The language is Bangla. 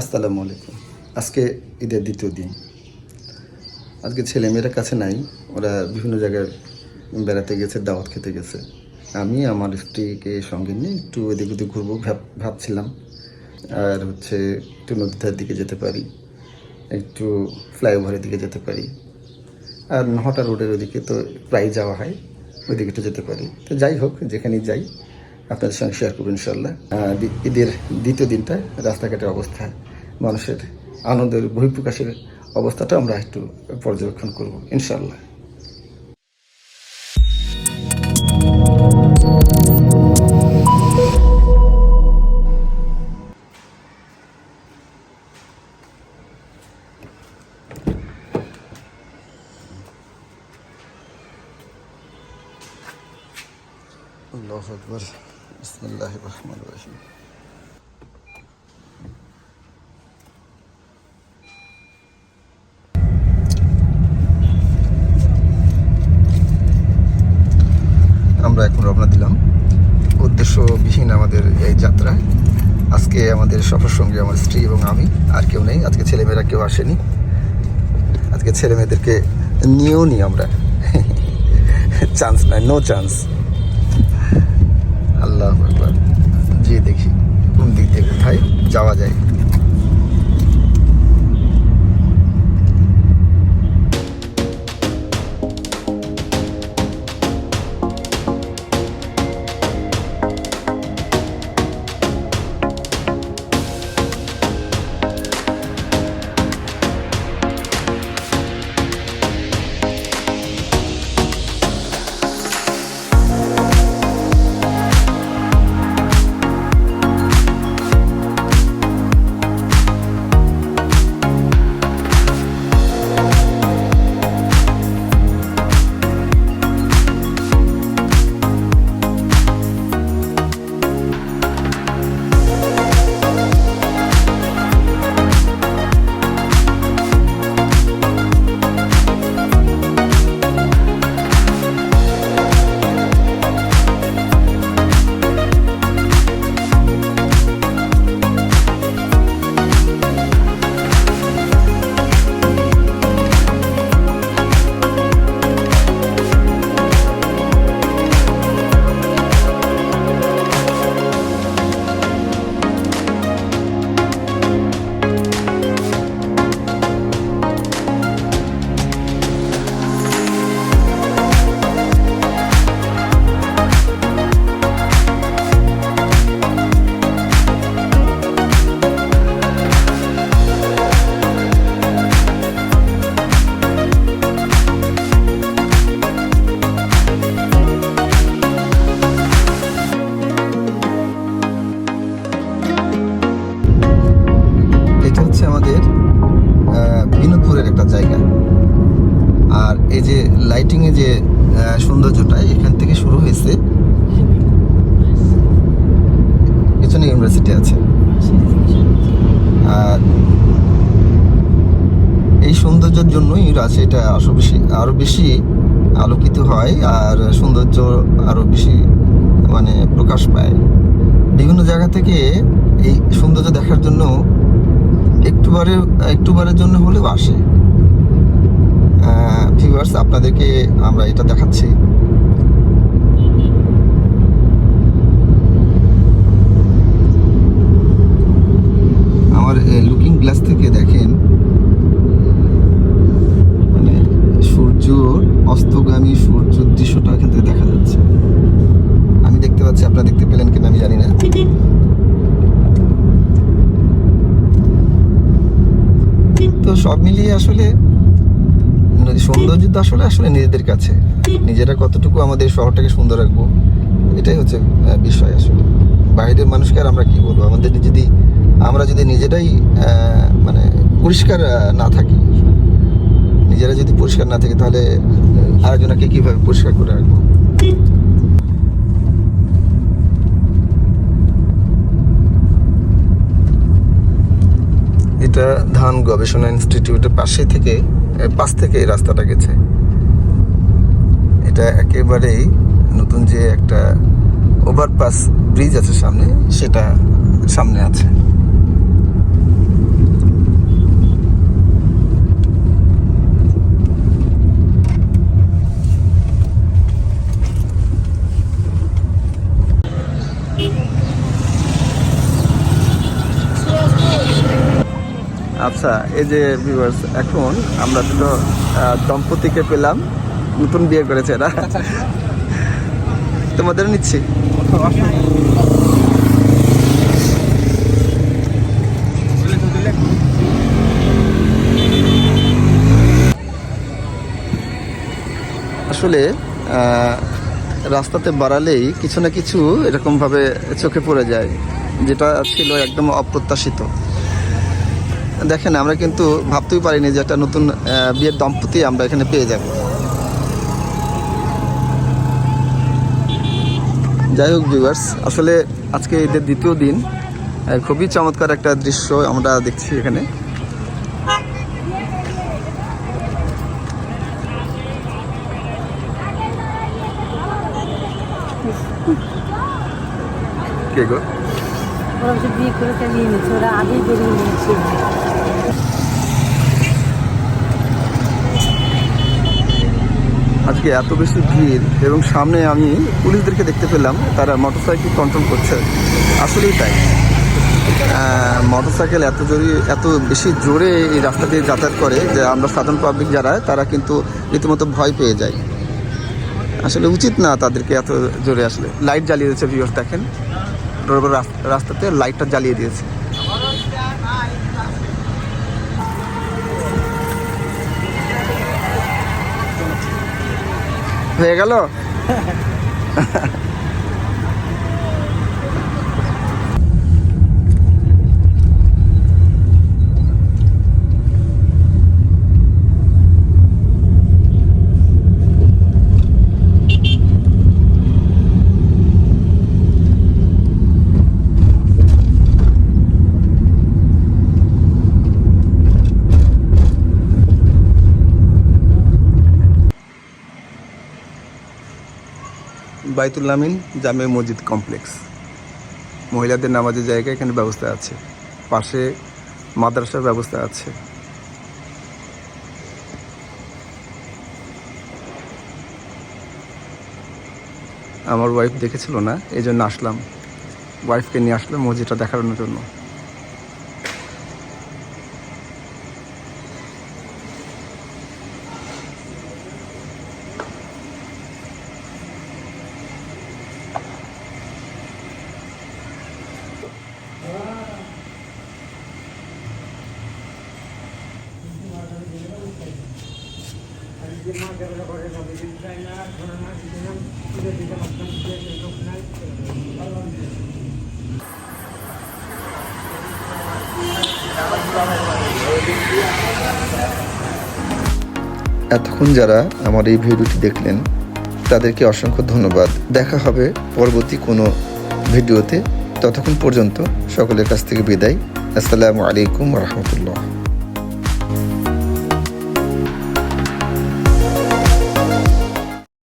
আসসালামু আলাইকুম। আজকে ঈদের দ্বিতীয় দিন। আজকে ছেলে মেয়েরা কাছে নাই, ওরা বিভিন্ন জায়গায় বেড়াতে গেছে, দাওয়াত খেতে গেছে। আমি আমার স্ত্রীকে সঙ্গে নিয়ে একটু এদিক ওদিক ঘুরবো ভাব- ভাবছিলাম। আর হচ্ছে একটু নদীর দিকে যেতে পারি, একটু ফ্লাইওভারের দিকে যেতে পারি। আর নহটা রোডের ওদিকে তো প্রায় যাওয়া হয়, ওইদিকে একটু যেতে পারি। তো যাই হোক, যেখানেই যাই আপনাদের সঙ্গে শেয়ার করব ইনশাল্লাহ ঈদের দ্বিতীয় দিনটা রাস্তাঘাটের অবস্থা, মানুষের আনন্দের বহিঃপ্রকাশের অবস্থাটা আমরা একটু পর্যবেক্ষণ করব ইনশাল্লাহ আল্লাহ আকবর। আমরা এখন রওনা দিলাম। উদ্দেশ্যবিহীন আমাদের এই যাত্রা। আজকে আমাদের সফর সঙ্গে আমার স্ত্রী এবং আমি, আর কেউ নেই। আজকে ছেলেমেয়েরা কেউ আসেনি। আজকে ছেলেমেয়েদেরকে নিয়েও নি আমরা। চান্স নাই নো চান্স আল্লাহ একবার যে দেখি কোন দিক দিয়ে কোথায় যাওয়া যায়। যে লাইটিং এ যে সৌন্দর্যটা এখান থেকে শুরু হয়েছে। পিছনে ইউনিভার্সিটি আছে। আর এই সৌন্দর্যের জন্যই রাজশাহীটা আরও বেশি আরও বেশি আলোকিত হয় আর সৌন্দর্য আরও বেশি মানে প্রকাশ পায়। বিভিন্ন জায়গা থেকে এই সৌন্দর্য দেখার জন্য একটুবারে একটুবারের জন্য হলেও আসে। ভিউয়ার্স আপনাদেরকে আমরা এটা দেখাচ্ছি। আমার লুকিং গ্লাস থেকে দেখেন। মানে সূর্য, অস্তগামী সূর্য দৃশ্যটা এখান থেকে দেখা যাচ্ছে। আমি দেখতে পাচ্ছি, আপনারা দেখতে পেলেন কিনা আমি জানি না। তো সব মিলিয়ে আসলে সৌন্দর্য তো আসলে আসলে নিজেদের কাছে। নিজেরা কতটুকু আমাদের শহরটাকে সুন্দর রাখব, এটাই হচ্ছে বিষয় আসলে। বাইরের মানুষকে আর আমরা কি বলব? আমাদের যদি, আমরা যদি নিজেরাই মানে পরিষ্কার না থাকি, নিজেরা যদি পরিষ্কার না থাকি, তাহলে আরেকজনকে কীভাবে পরিষ্কার করে রাখব? এটা ধান গবেষণা ইনস্টিটিউটের পাশে থেকে পাশ থেকে এই রাস্তাটা গেছে। এটা একেবারেই নতুন যে একটা ওভারপাস ব্রিজ আছে সামনে, সেটা সামনে আছে। আচ্ছা এই যে ভিউয়ার্স এখন আমরা দুটো দম্পতিকে পেলাম। নতুন বিয়ে করেছে এরা। তোমাদের নিচ্ছি। আসলে রাস্তাতে বাড়ালেই কিছু না কিছু এরকমভাবে চোখে পড়ে যায়, যেটা ছিল একদম অপ্রত্যাশিত। দেখেন, আমরা কিন্তু ভাবতেই পারিনি যে একটা নতুন বিয়ের দম্পতি আমরা এখানে পেয়ে যাব। যাই হোক ভিউয়ার্স আসলে আজকে ঈদের দ্বিতীয় দিন খুবই চমৎকার একটা দৃশ্য আমরা দেখছি এখানে। কে গো? ওরা হচ্ছে বিয়ে করে চালিয়ে নিচ্ছে। ওরা আগেই বেরিয়ে নিয়েছে। আজকে এত বেশি ভিড় এবং সামনে আমি পুলিশদেরকে দেখতে পেলাম, তারা মোটরসাইকেল কন্ট্রোল করছে। আসলেই তাই। মোটরসাইকেল এত জোরে, এত বেশি জোরে এই রাস্তা দিয়ে যাতায়াত করে যে আমরা সাধারণ পাবলিক যারা, তারা কিন্তু রীতিমতো ভয় পেয়ে যায়। আসলে উচিত না তাদেরকে এত জোরে আসলে। লাইট জ্বালিয়ে দিচ্ছে ভিউয়ার্স দেখেন। রোড রাস্তাতে লাইটটা জ্বালিয়ে দিয়েছে। হয়ে গেল? বাইতুল আমিন জামে মসজিদ কমপ্লেক্স। মহিলাদের নামাজের জায়গা এখানে ব্যবস্থা আছে। পাশে মাদ্রাসার ব্যবস্থা আছে। আমার ওয়াইফ দেখেছিল না, এই জন্য আসলাম। ওয়াইফকে নিয়ে আসলাম মসজিদটা দেখানোর জন্য। এতক্ষণ যারা আমার এই ভিডিওটি দেখলেন, তাদেরকে অসংখ্য ধন্যবাদ। দেখা হবে পরবর্তী কোনো ভিডিওতে। ততক্ষণ পর্যন্ত সকলের কাছ থেকে বিদায়। আসসালামু আলাইকুম রহমতুল্লাহ।